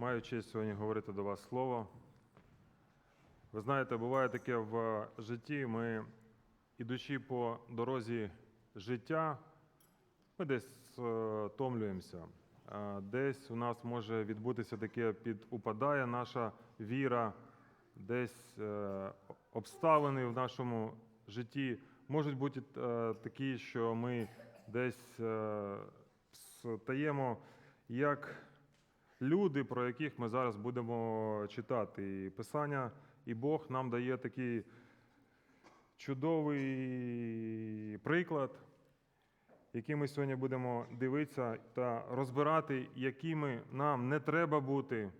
Маю честь сьогодні говорити до вас слово. Ви знаєте, буває таке в житті, ми, ідучи по дорозі життя, ми десь е, томлюємося. Е, Десь у нас може відбутися таке підупадає наша віра, десь е, обставини в нашому житті можуть бути е, такі, що ми десь е, стаємо як люди, про яких ми зараз будемо читати. І Писання, і Бог нам дає такий чудовий приклад, який ми сьогодні будемо дивитися та розбирати, якими нам не треба бути.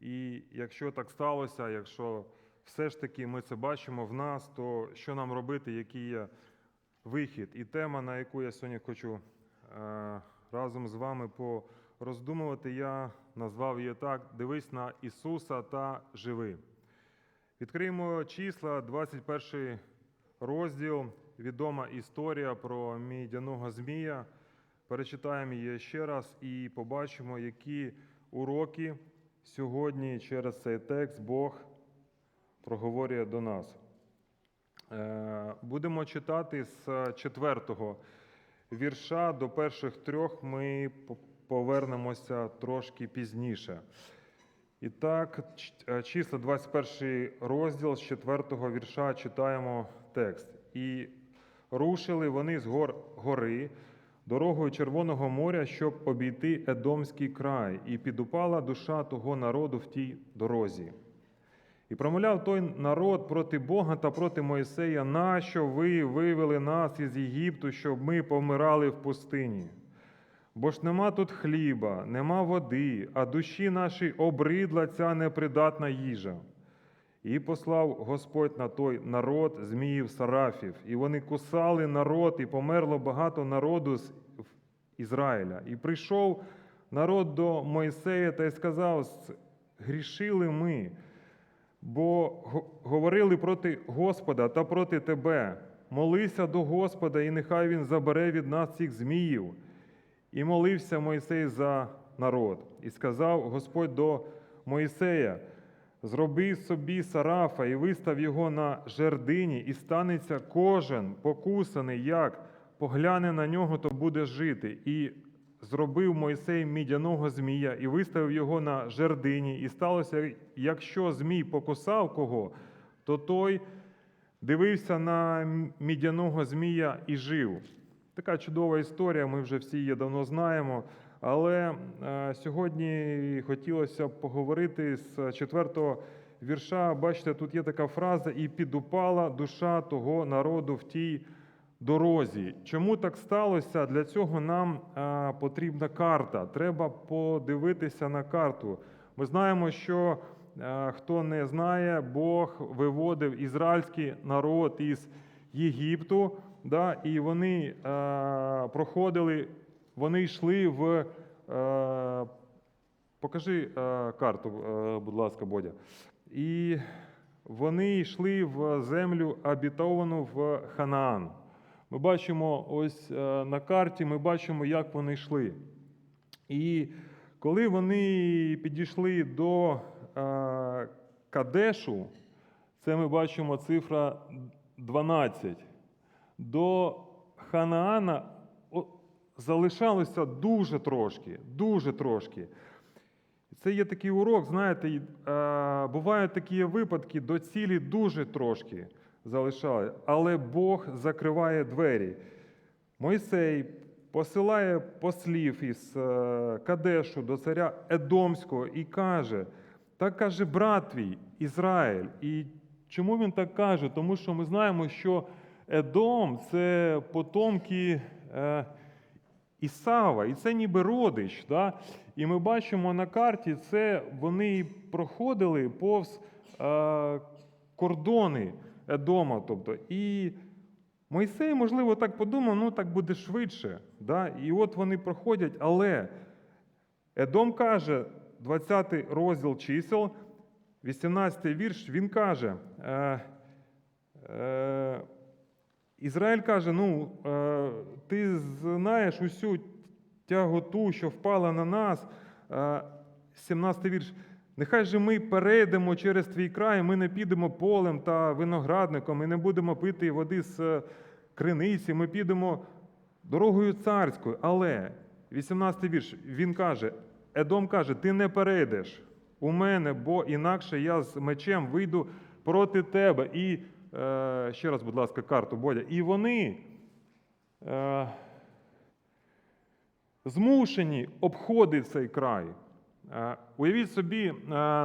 І якщо так сталося, якщо все ж таки ми це бачимо в нас, то що нам робити, який є вихід? І тема, на яку я сьогодні хочу е, разом з вами пороздумувати, я назвав її так: Дивись на Ісуса та живи. Відкриємо числа, 21 розділ, відома історія про мідяного змія. Перечитаємо її ще раз і побачимо, які уроки сьогодні через цей текст Бог проговорює до нас. Е, Будемо читати з четвертого вірша до перших трьох. Ми повернемося трошки пізніше. І так, е, числа 21 розділ з 4 вірша читаємо текст. І рушили вони з гор гори дорогою Червоного моря, щоб обійти Едомський край, і підупала душа того народу в тій дорозі. І промовляв той народ проти Бога та проти Моїсея, нащо ви вивели нас із Єгипту, щоб ми помирали в пустині? Бо ж нема тут хліба, нема води, а душі нашій обридла ця непридатна їжа. І послав Господь на той народ зміїв сарафів, і вони кусали народ, і померло багато народу з Ізраїля. І прийшов народ до Мойсея та й сказав: грішили ми, бо говорили проти Господа та проти тебе. Молися до Господа, і нехай Він забере від нас цих зміїв. І молився Мойсей за народ. І сказав Господь до Мойсея: Зроби собі сарафа і вистав його на жердині, і станеться кожен покусаний, як погляне на нього, то буде жити. І зробив Мойсей мідяного змія і виставив його на жердині. І сталося, якщо змій покусав кого, то той дивився на мідяного змія і жив. Така чудова історія, ми вже всі її давно знаємо. Але е, сьогодні хотілося б поговорити з четвертого вірша. Бачите, тут є така фраза: і підупала душа того народу в тій дорозі. Чому так сталося? Для цього нам е, потрібна карта. Треба подивитися на карту. Ми знаємо, що е, хто не знає, Бог виводив ізраїльський народ із Єгипту, да, і вони е, проходили, вони йшли в. Е, покажи е, карту, е, будь ласка, Бодя. І вони йшли в землю обітовану в Ханаан. Ми бачимо ось е, на карті, ми бачимо, як вони йшли. І коли вони підійшли до е, Кадешу, це ми бачимо цифра 12. До Ханаана залишалося дуже трошки, дуже трошки. Це є такий урок, знаєте, бувають такі випадки, до цілі дуже трошки залишали, але Бог закриває двері. Мойсей посилає послів із е, Кадешу до царя Едомського і каже: так каже брат твій Ізраїль. І чому він так каже? Тому що ми знаємо, що Едом це потомки е, Ісава, і це ніби родич. Да? І ми бачимо на карті, це вони проходили повз е, кордони Едома. Тобто, і Мойсей, можливо, так подумав, ну так буде швидше. Да? І от вони проходять, але Едом каже, 20 розділ чисел, 18 вірш, він каже. Е, е, Ізраїль каже: ну, е, ти знаєш усю тяготу, що впала на нас, е, 17 вірш. Нехай же ми перейдемо через твій край, ми не підемо полем та виноградником, і не будемо пити води з е, криниці, ми підемо дорогою царською. Але 18 вірш, він каже: Едом каже: Ти не перейдеш у мене, бо інакше я з мечем вийду проти тебе. І е, ще раз, будь ласка, карту Бодя. І вони. Е, змушені обходити цей край. Е, Уявіть собі, е,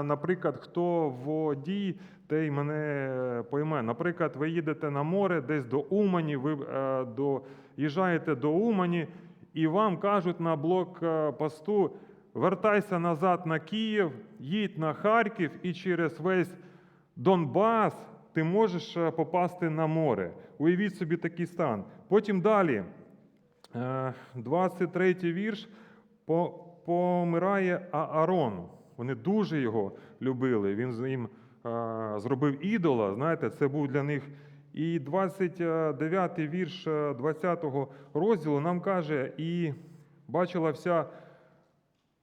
наприклад, хто водій, той мене пойме. Наприклад, ви їдете на море десь до Умані, ви е, доїжджаєте до Умані, і вам кажуть на блокпосту, вертайся назад на Київ, їдь на Харків і через весь Донбас ти можеш е, попасти на море. Уявіть собі такий стан. Потім далі. Е, 23 вірш. Помирає Аарон. Вони дуже його любили. Він ним е, зробив ідола. Знаєте, це був для них. І 29 вірш е, 20 розділу нам каже: і бачила вся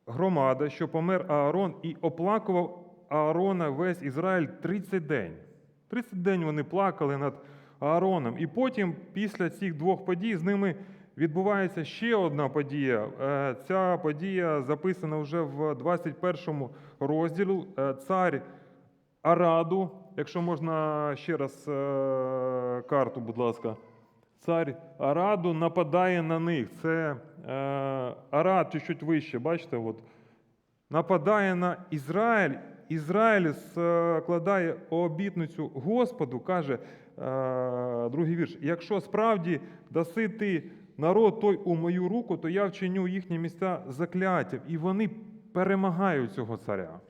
громада, що помер Аарон, і оплакував Аарона весь Ізраїль 30 день. 30 день вони плакали над Аароном. І потім, після цих двох подій, з ними відбувається ще одна подія. Е, Ця подія записана вже в 21 розділі. Е, Цар Араду, якщо можна ще раз е, карту, будь ласка. Цар Араду нападає на них. Це е, Арад чуть-чуть вище, бачите? От. Нападає на Ізраїль. Ізраїль складає обітницю Господу, каже е, другий вірш: якщо справді даси ти народ той у мою руку, то я вчиню їхні місця закляттям. І вони перемагають цього царя.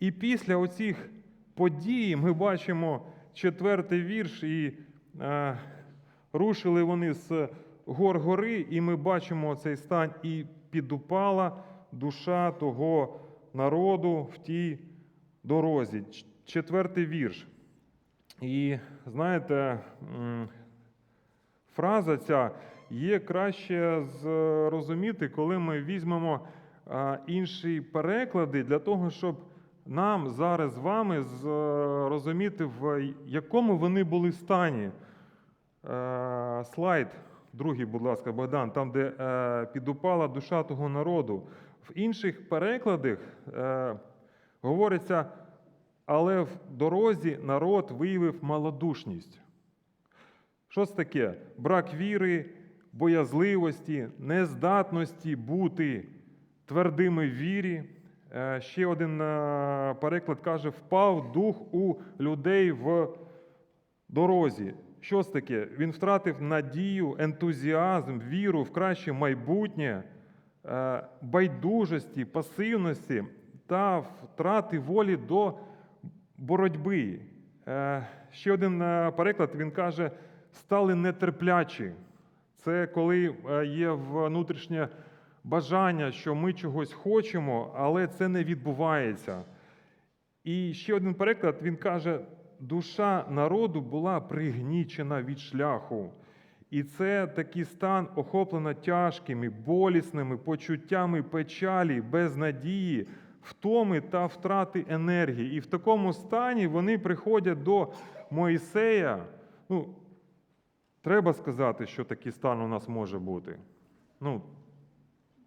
І після оцих подій ми бачимо четвертий вірш, і е, рушили вони з гор гори, і ми бачимо цей стан, і підупала душа того народу в тій дорозі. Четвертий вірш. І знаєте, фраза ця є краще зрозуміти, коли ми візьмемо інші переклади для того, щоб нам зараз з вами зрозуміти, в якому вони були стані. Е, Слайд, другий, будь ласка, Богдан, там, де е, підупала душа того народу. В інших перекладах е, говориться, але в дорозі народ виявив малодушність. Що це таке? Брак віри, боязливості, нездатності бути твердими в вірі. Е, Ще один е, переклад каже: впав дух у людей в дорозі. Що це таке? Він втратив надію, ентузіазм, віру в краще майбутнє, байдужості, пасивності та втрати волі до боротьби. Е, Ще один е, переклад він каже: стали нетерплячі. Це коли е, є внутрішнє бажання, що ми чогось хочемо, але це не відбувається. І ще один переклад він каже: душа народу була пригнічена від шляху. І це такий стан охоплено тяжкими, болісними почуттями печалі, безнадії, втоми та втрати енергії. І в такому стані вони приходять до Моїсея. Ну, треба сказати, що такий стан у нас може бути. Ну,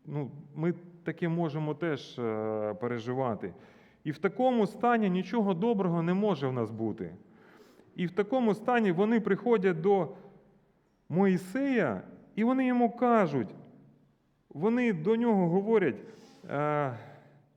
ну, ми таке можемо теж е, переживати. І в такому стані нічого доброго не може в нас бути. І в такому стані вони приходять до Моїсея, і вони йому кажуть, вони до нього говорять, е,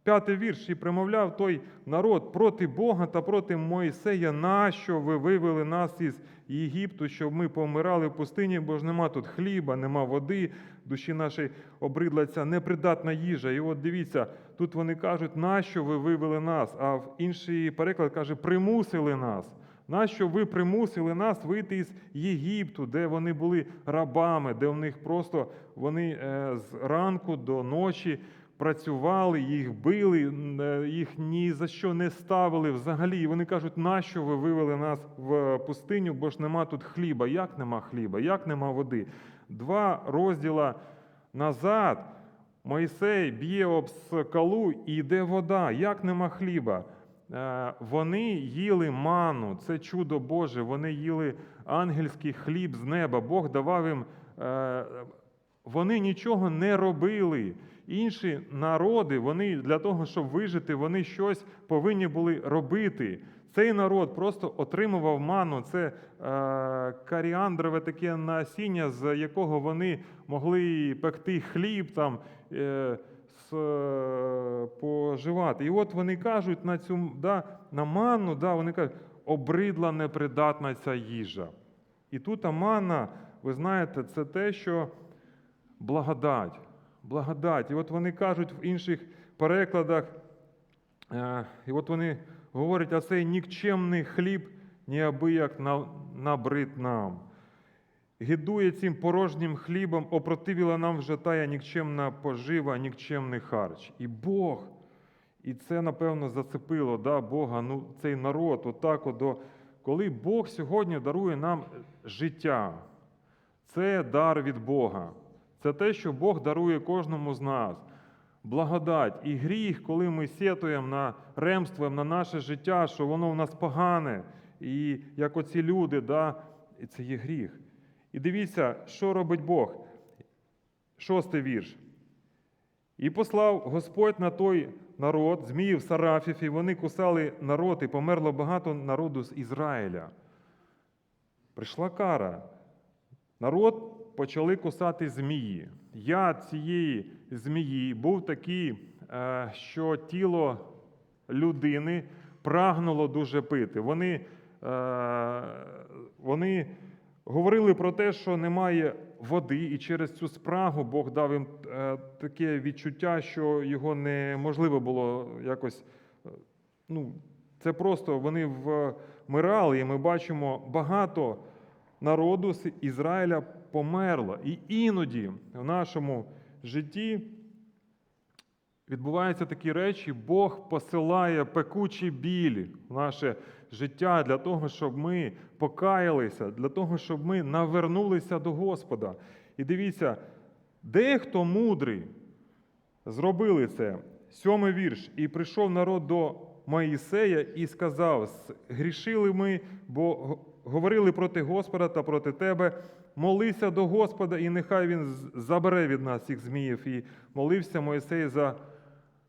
п'ятий вірш, і примовляв той народ проти Бога та проти Моїсея, нащо ви вивели нас із Єгипту, щоб ми помирали в пустині, бо ж нема тут хліба, нема води, душі нашій обридла ця непридатна їжа. І от дивіться, тут вони кажуть, нащо ви вивели нас? А в інший переклад каже, примусили нас. Нащо ви примусили нас вийти із Єгипту, де вони були рабами, де в них просто вони е, з ранку до ночі працювали, їх били, е, їх ні за що не ставили взагалі. І вони кажуть, нащо ви вивели нас в пустиню, бо ж нема тут хліба. Як нема хліба? Як нема води? Два розділа назад Моїсей б'є об скалу і йде вода. Як нема хліба? Е, Вони їли ману, це чудо Боже. Вони їли ангельський хліб з неба. Бог давав їм. е, Вони нічого не робили. Інші народи, вони для того, щоб вижити, вони щось повинні були робити. Цей народ просто отримував ману. Це е, каріандрове таке насіння, з якого вони могли пекти хліб там. Е, с- е. І от вони кажуть на цю да, на манну, да, вони кажуть, обридла непридатна ця їжа. І тут манна, ви знаєте, це те, що благодать. Благодать. І от вони кажуть в інших перекладах, е, і от вони говорять, а цей нікчемний хліб неабияк на- набрид нам. Гідує цим порожнім хлібом, опротивіла нам вже тая нікчемна пожива, нікчемний харч. І Бог, і це, напевно, зацепило да, Бога, ну, цей народ, отак, от до, коли Бог сьогодні дарує нам життя, це дар від Бога. Це те, що Бог дарує кожному з нас. Благодать і гріх, коли ми сетуємо на ремствуємо на наше життя, що воно в нас погане. І як оці люди, да, це є гріх. І дивіться, що робить Бог. Шостий вірш. І послав Господь на той народ, зміїв Сарафів, і вони кусали народ, і померло багато народу з Ізраїля. Прийшла кара. Народ почали кусати змії. Я цієї змії був такий, е, що тіло людини прагнуло дуже пити. Вони, е, вони говорили про те, що немає води, і через цю спрагу Бог дав їм е, таке відчуття, що його неможливо було якось. е, Ну, це просто вони вмирали, і ми бачимо багато народу з Ізраїля померло. І іноді в нашому житті відбуваються такі речі, Бог посилає пекучі білі в наше життя для того, щоб ми покаялися, для того, щоб ми навернулися до Господа. І дивіться, дехто мудрий зробили це. Сьомий вірш. І прийшов народ до Моїсея і сказав: грішили ми, бо говорили проти Господа та проти тебе. Молися до Господа, і нехай він забере від нас цих зміїв. І молився Моїсей за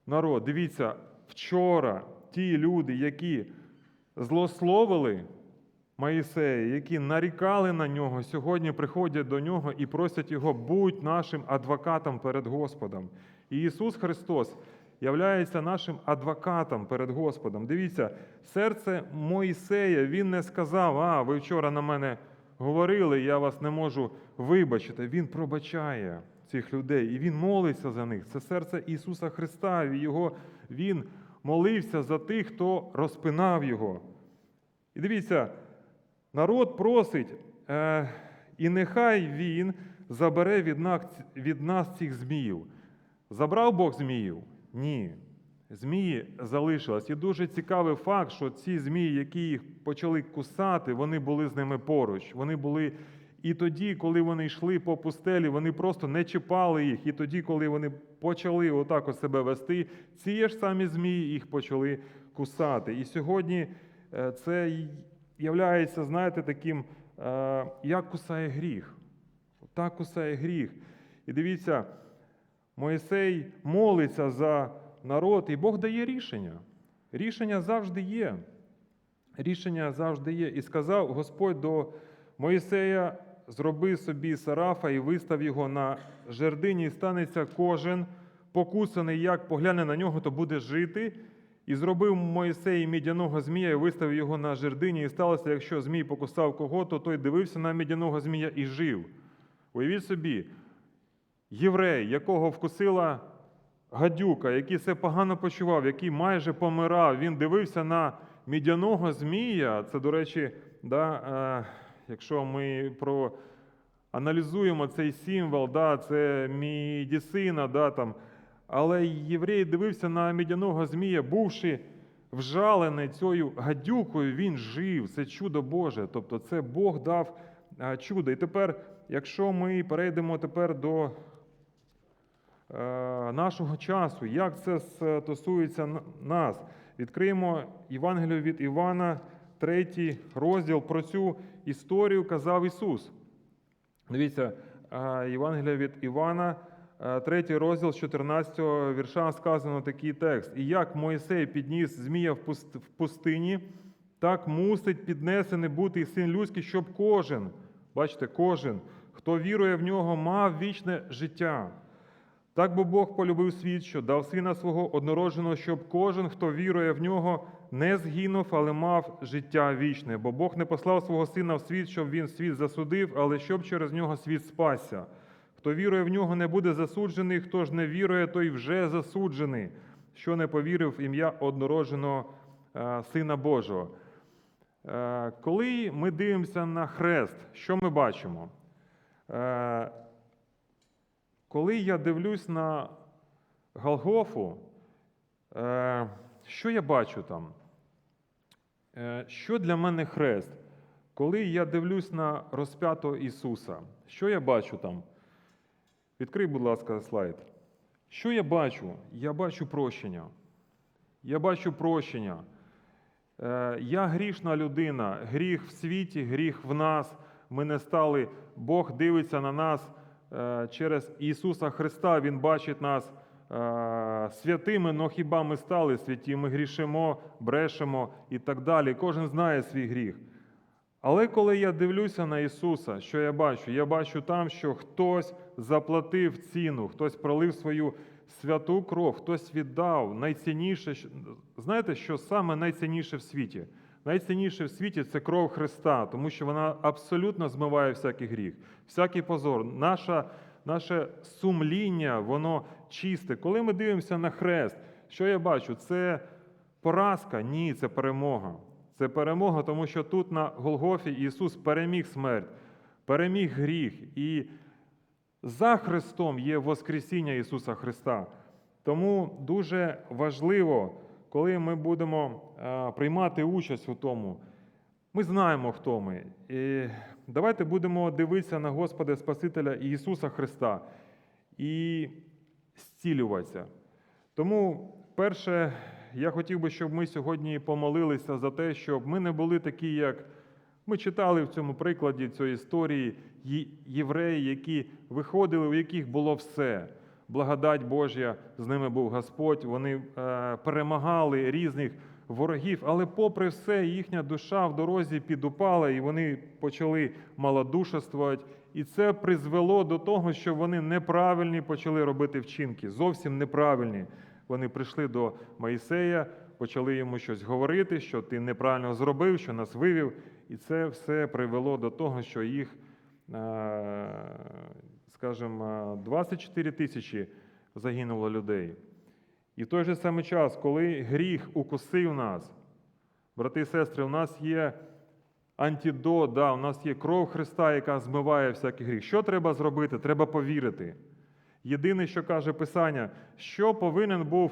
народ. Дивіться, вчора ті люди, які злословили Моїсея, які нарікали на нього, сьогодні приходять до нього і просять його, будь нашим адвокатом перед Господом. І Ісус Христос являється нашим адвокатом перед Господом. Дивіться, серце Моїсея, він не сказав, а ви вчора на мене говорили, я вас не можу вибачити. Він пробачає цих людей і він молиться за них. Це серце Ісуса Христа. і Його, Він молився за тих, хто розпинав його. І дивіться, народ просить, е, і нехай він забере від нас, від нас цих зміїв. Забрав Бог зміїв? Ні. Змії залишились. І дуже цікавий факт, що ці змії, які їх почали кусати, вони були з ними поруч. Вони були і тоді, коли вони йшли по пустелі, вони просто не чіпали їх. І тоді, коли вони почали отак от себе вести, ці ж самі змії їх почали кусати. І сьогодні це й являється, знаєте, таким, е, як кусає гріх. Так кусає гріх. І дивіться, Моїсей молиться за народ, і Бог дає рішення. Рішення завжди є. Рішення завжди є. І сказав Господь до Моїсея: зроби собі сарафа і вистав його на жердині, і станеться кожен покусаний, як погляне на нього, то буде жити. І зробив Моїсей мідяного змія і виставив його на жердині. І сталося, якщо змій покусав кого, то той дивився на мідяного змія і жив. Уявіть собі, єврей, якого вкусила гадюка, який себе погано почував, який майже помирав, він дивився на мідяного змія. Це, до речі, да, е, якщо ми про аналізуємо цей символ, да, це мідісина, да, там, але єврей дивився на мідяного змія, бувши вжалений цією гадюкою, він жив. Це чудо Боже. Тобто це Бог дав е, чудо. І тепер, якщо ми перейдемо тепер до нашого часу, як це стосується нас. Відкриємо Євангелію від Івана, третій розділ. Про цю історію казав Ісус. Дивіться, е, Євангелія від Івана, е, третій розділ з 14 вірша сказано такий текст. І як Моїсей підніс змія в в пустині, так мусить піднесений бути і син людський, щоб кожен, бачите, кожен, хто вірує в нього, мав вічне життя. Так бо Бог полюбив світ, що дав сина свого однородженого, щоб кожен, хто вірує в нього, не згинув, але мав життя вічне. Бо Бог не послав свого сина в світ, щоб він світ засудив, але щоб через нього світ спасся. Хто вірує в нього, не буде засуджений, хто ж не вірує, той вже засуджений, що не повірив в ім'я однородженого е, Сина Божого. Е, Коли ми дивимося на хрест, що ми бачимо? Е, Коли я дивлюсь на Голгофу, що я бачу там? Що для мене хрест? Коли я дивлюсь на розп'ятого Ісуса, що я бачу там? Відкрий, будь ласка, слайд. Що я бачу? Я бачу прощення. Я бачу прощення. Е, Я грішна людина, гріх в світі, гріх в нас. Ми не стали. Бог дивиться на нас е, через Ісуса Христа. Він бачить нас е, святими, але хіба ми стали святі? Ми грішимо, брешемо і так далі. Кожен знає свій гріх. Але коли я дивлюся на Ісуса, що я бачу? Я бачу там, що хтось заплатив ціну, хтось пролив свою святу кров, хтось віддав найцінніше. Знаєте, що саме найцінніше в світі? Найцінніше в світі це кров Христа, тому що вона абсолютно змиває всякий гріх, всякий позор. Наша, наше сумління, воно чисте. Коли ми дивимося на хрест, що я бачу? Це поразка? Ні, це перемога. Це перемога, тому що тут на Голгофі Ісус переміг смерть, переміг гріх. І за Христом є Воскресіння Ісуса Христа. Тому дуже важливо, коли ми будемо е, приймати участь у тому, ми знаємо, хто ми. І давайте будемо дивитися на Господа Спасителя Ісуса Христа і зцілюватися. Тому, перше, я хотів би, щоб ми сьогодні помолилися за те, щоб ми не були такі, як ми читали в цьому прикладі цієї історії євреї, які виходили, у яких було все. Благодать Божя, з ними був Господь. Вони е, перемагали різних ворогів, але попри все, їхня душа в дорозі підупала, і вони почали малодушествувати. І це призвело до того, що вони неправильні почали робити вчинки, зовсім неправильні. Вони прийшли до Моїсея, почали йому щось говорити, що ти неправильно зробив, що нас вивів. І це все привело до того, що їх, е, скажімо, 24 тисячі загинуло людей. І в той же самий час, коли гріх укусив нас, брати і сестри, у нас є антидот, да, у нас є кров Христа, яка змиває всякий гріх. Що треба зробити? Треба повірити. Єдине, що каже Писання, що повинен був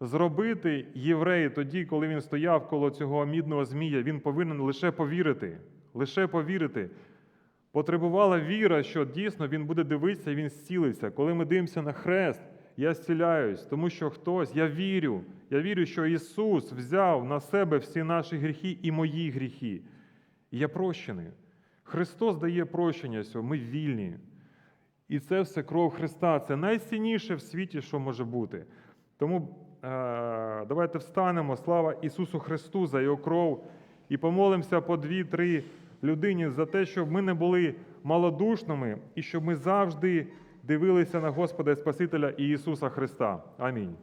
зробити єврей тоді, коли він стояв коло цього мідного змія, він повинен лише повірити. Лише повірити. Потребувала віра, що дійсно він буде дивитися і він зцілиться. Коли ми дивимося на хрест, я зціляюсь, тому що хтось, я вірю, я вірю, що Ісус взяв на себе всі наші гріхи і мої гріхи. І я прощений. Христос дає прощення, що ми вільні. І це все кров Христа. Це найцінніше в світі, що може бути. Тому е, давайте встанемо. Слава Ісусу Христу за Його кров і помолимося по дві-три людині за те, щоб ми не були малодушними і щоб ми завжди дивилися на Господа і Спасителя і Ісуса Христа. Амінь.